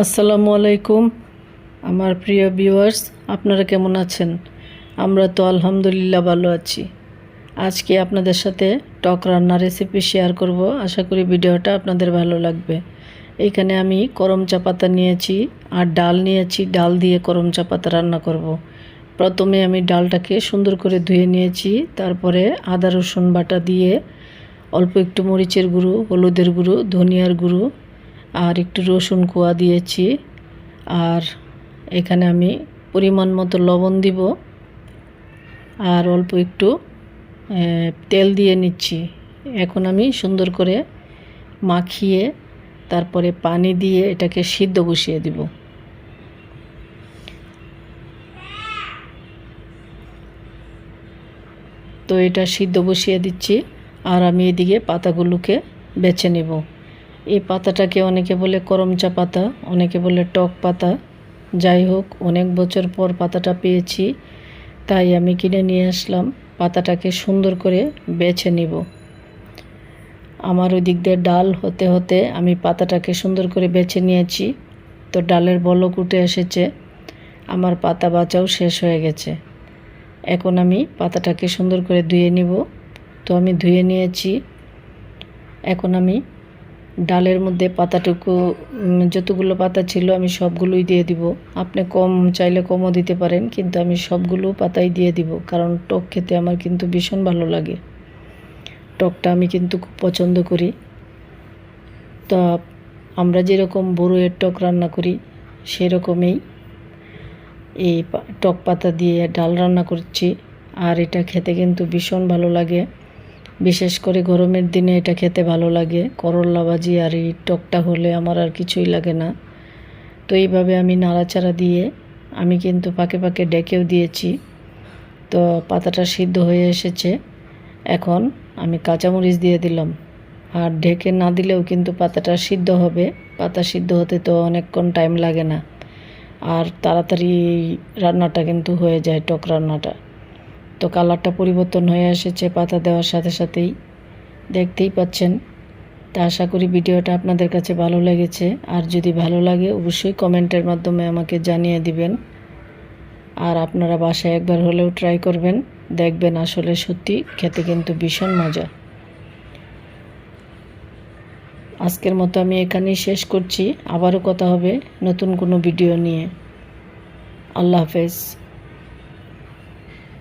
আসসালামু আলাইকুম, আমার প্রিয় ভিউয়ার্স আপনারা কেমন আছেন? আমরা তো আলহামদুলিল্লাহ ভালো আছি। আজকে আপনাদের সাথে টক রান্নার রেসিপি শেয়ার করব। আশা করি ভিডিওটা আপনাদের ভালো লাগবে। এখানে আমি করম চা পাতা নিয়েছি আর ডাল নিয়েছি। ডাল দিয়ে করম চা পাতা রান্না করব। প্রথমে আমি ডালটাকে সুন্দর করে ধুয়ে নিয়েছি। তারপরে আদা রসুন বাটা দিয়ে অল্প একটু মরিচের গুঁড়ো, হলুদের গুঁড়ো, ধনিয়ার গুঁড়ো আর একটু রসুন কোয়া দিয়েছি। আর এখানে আমি পরিমাণ মতো লবণ দিব। আর অল্প একটু তেল দিয়ে নিচ্ছি। এখন আমি সুন্দর করে মাখিয়ে তারপরে পানি দিয়ে এটাকে সিদ্ধ বসিয়ে দিব। তো এটা সিদ্ধ বসিয়ে দিচ্ছি। আর আমি এদিকে পাতাগুলোকে বেছে নেব। এই পাতাটাকে অনেকে বলে করমচা পাতা, অনেকে বলে টক পাতা। যাই হোক, অনেক বছর পর পাতাটা পেয়েছি, তাই আমি কিনে নিয়ে আসলাম। পাতাটাকে সুন্দর করে বেছে নিব। আমার ওই দিক দিয়ে ডাল হতে হতে আমি পাতাটাকে সুন্দর করে বেছে নিয়েছি। তো ডালের বলক উঠে এসেছে। আমার পাতা বাঁচাও শেষ হয়ে গেছে। এখন আমি পাতাটাকে সুন্দর করে ধুয়ে নিব। তো আমি ধুয়ে নিয়েছি। এখন আমি ডালের মধ্যে পাতাটুকু যতগুলো পাতা ছিল আমি সবগুলোই দিয়ে দিব। আপনি কম চাইলে কমও দিতে পারেন, কিন্তু আমি সবগুলো পাতাই দিয়ে দিব, কারণ টক খেতে আমার কিন্তু ভীষণ ভালো লাগে। টকটা আমি কিন্তু খুব পছন্দ করি। তো আমরা যেরকম বড়ুয়ের টক রান্না করি, সেরকমই এই টক পাতা দিয়ে ডাল রান্না করছি, আর এটা খেতে কিন্তু ভীষণ ভালো লাগে। বিশেষ করে গরমের দিনে এটা খেতে ভালো লাগে। করল্লা ভাজি আর এই টকটা হলে আমার আর কিছুই লাগে না। তো এইভাবে আমি নাড়াচাড়া দিয়ে আমি কিন্তু পাকে পাকে ডেকেও দিয়েছি। তো পাতাটা সিদ্ধ হয়ে এসেছে। এখন আমি কাঁচামরিচ দিয়ে দিলাম। আর ঢেকে না দিলেও কিন্তু পাতাটা সিদ্ধ হবে। পাতা সিদ্ধ হতে তো অনেকক্ষণ টাইম লাগে না। আর তাড়াতাড়ি রান্নাটা কিন্তু হয়ে যায়, টক রান্নাটা। তো কালারটা পরিবর্তন হয়ে এসেছে, পাতা দেওয়ার সাথে সাথেই। দেখতেই পাচ্ছেন। তা আশা করি ভিডিওটা আপনাদের কাছে ভালো লেগেছে। আর যদি ভালো লাগে, অবশ্যই কমেন্টের মাধ্যমে আমাকে জানিয়ে দিবেন। আর আপনারা বাসায় একবার হলেও ট্রাই করবেন। দেখবেন আসলে সত্যি খেতে কিন্তু ভীষণ মজা। আজকের মতো আমি এখানেই শেষ করছি। আবারও কথা হবে নতুন কোনো ভিডিও নিয়ে। আল্লাহ হাফেজ।